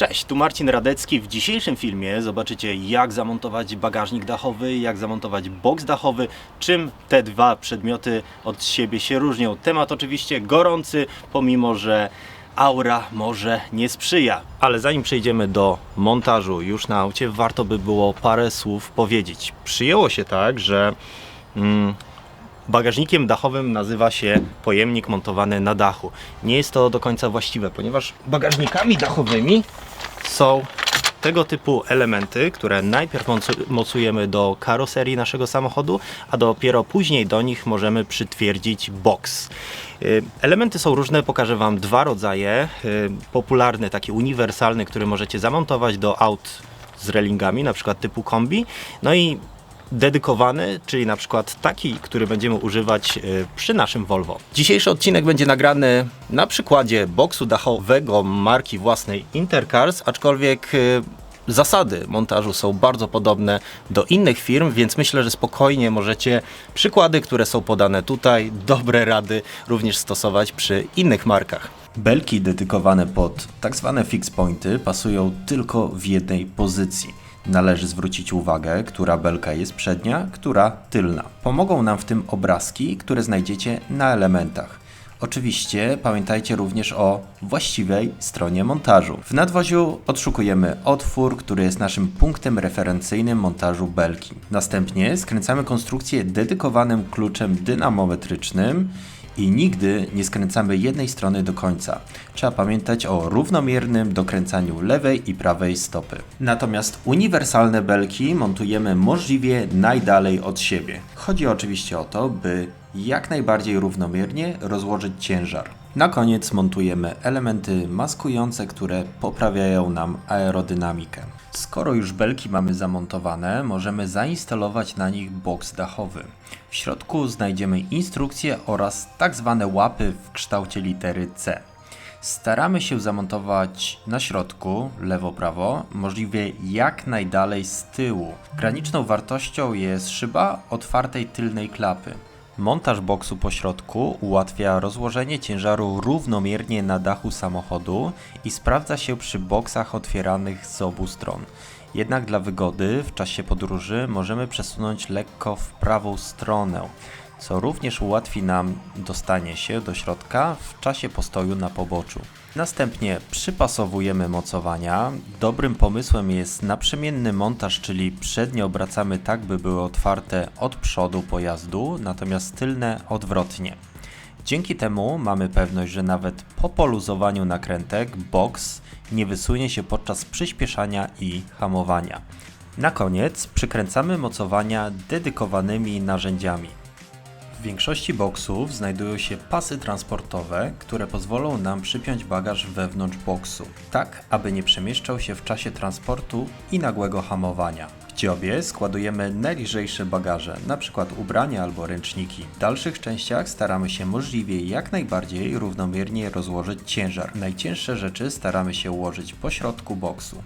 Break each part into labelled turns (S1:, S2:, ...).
S1: Cześć, tu Marcin Radecki. W dzisiejszym filmie zobaczycie jak zamontować bagażnik dachowy, jak zamontować boks dachowy, czym te dwa przedmioty od siebie się różnią. Temat oczywiście gorący, pomimo że aura może nie sprzyja. Ale zanim przejdziemy do montażu już na aucie, warto by było parę słów powiedzieć. Przyjęło się tak, że mm, Bagażnikiem dachowym nazywa się pojemnik montowany na dachu. Nie jest to do końca właściwe, ponieważ bagażnikami dachowymi są tego typu elementy, które najpierw mocu- mocujemy do karoserii naszego samochodu, a dopiero później do nich możemy przytwierdzić boks. Y, Elementy są różne, pokażę Wam dwa rodzaje. Y, Popularny, taki uniwersalny, który możecie zamontować do aut z relingami, na przykład typu kombi. No i dedykowany, czyli na przykład taki, który będziemy używać y, przy naszym Volvo. Dzisiejszy odcinek będzie nagrany na przykładzie boksu dachowego marki własnej Intercars, aczkolwiek y, zasady montażu są bardzo podobne do innych firm, więc myślę, że spokojnie możecie przykłady, które są podane tutaj, dobre rady również stosować przy innych markach. Belki dedykowane pod tak zwane fix pointy pasują tylko w jednej pozycji. Należy zwrócić uwagę, która belka jest przednia, która tylna. Pomogą nam w tym obrazki, które znajdziecie na elementach. Oczywiście pamiętajcie również o właściwej stronie montażu. W nadwoziu odszukujemy otwór, który jest naszym punktem referencyjnym montażu belki. Następnie skręcamy konstrukcję dedykowanym kluczem dynamometrycznym i nigdy nie skręcamy jednej strony do końca. Trzeba pamiętać o równomiernym dokręcaniu lewej i prawej stopy. Natomiast uniwersalne belki montujemy możliwie najdalej od siebie. Chodzi oczywiście o to, by jak najbardziej równomiernie rozłożyć ciężar. Na koniec montujemy elementy maskujące, które poprawiają nam aerodynamikę. Skoro już belki mamy zamontowane, możemy zainstalować na nich boks dachowy. W środku znajdziemy instrukcje oraz tak zwane łapy w kształcie litery C. Staramy się zamontować na środku, lewo-prawo, możliwie jak najdalej z tyłu. Graniczną wartością jest szyba otwartej tylnej klapy. Montaż boksu po środku ułatwia rozłożenie ciężaru równomiernie na dachu samochodu i sprawdza się przy boksach otwieranych z obu stron. Jednak dla wygody w czasie podróży możemy przesunąć lekko w prawą stronę, co również ułatwi nam dostanie się do środka w czasie postoju na poboczu. Następnie przypasowujemy mocowania. Dobrym pomysłem jest naprzemienny montaż, czyli przednie obracamy tak, by były otwarte od przodu pojazdu, natomiast tylne odwrotnie. Dzięki temu mamy pewność, że nawet po poluzowaniu nakrętek boks nie wysunie się podczas przyspieszania i hamowania. Na koniec przykręcamy mocowania dedykowanymi narzędziami. W większości boksów znajdują się pasy transportowe, które pozwolą nam przypiąć bagaż wewnątrz boksu, tak aby nie przemieszczał się w czasie transportu i nagłego hamowania. W dziobie składujemy najlżejsze bagaże, np. ubrania albo ręczniki. W dalszych częściach staramy się możliwie jak najbardziej równomiernie rozłożyć ciężar. Najcięższe rzeczy staramy się ułożyć po środku boksu.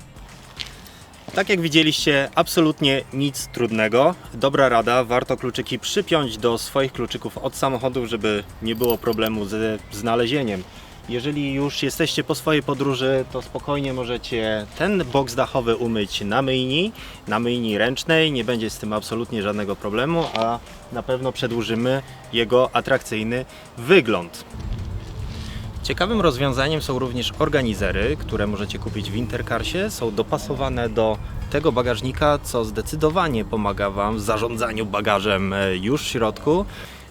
S1: Tak jak widzieliście, absolutnie nic trudnego. Dobra rada, warto kluczyki przypiąć do swoich kluczyków od samochodów, żeby nie było problemu ze znalezieniem. Jeżeli już jesteście po swojej podróży, to spokojnie możecie ten boks dachowy umyć na myjni, na myjni ręcznej, nie będzie z tym absolutnie żadnego problemu, a na pewno przedłużymy jego atrakcyjny wygląd. Ciekawym rozwiązaniem są również organizery, które możecie kupić w Intercarsie. Są dopasowane do tego bagażnika, co zdecydowanie pomaga Wam w zarządzaniu bagażem e, już w środku.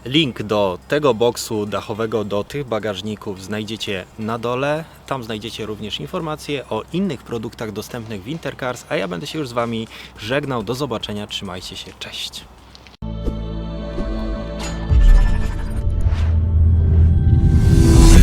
S1: Link do tego boksu dachowego, do tych bagażników znajdziecie na dole. Tam znajdziecie również informacje o innych produktach dostępnych w Intercars, a ja będę się już z Wami żegnał. Do zobaczenia, trzymajcie się, cześć!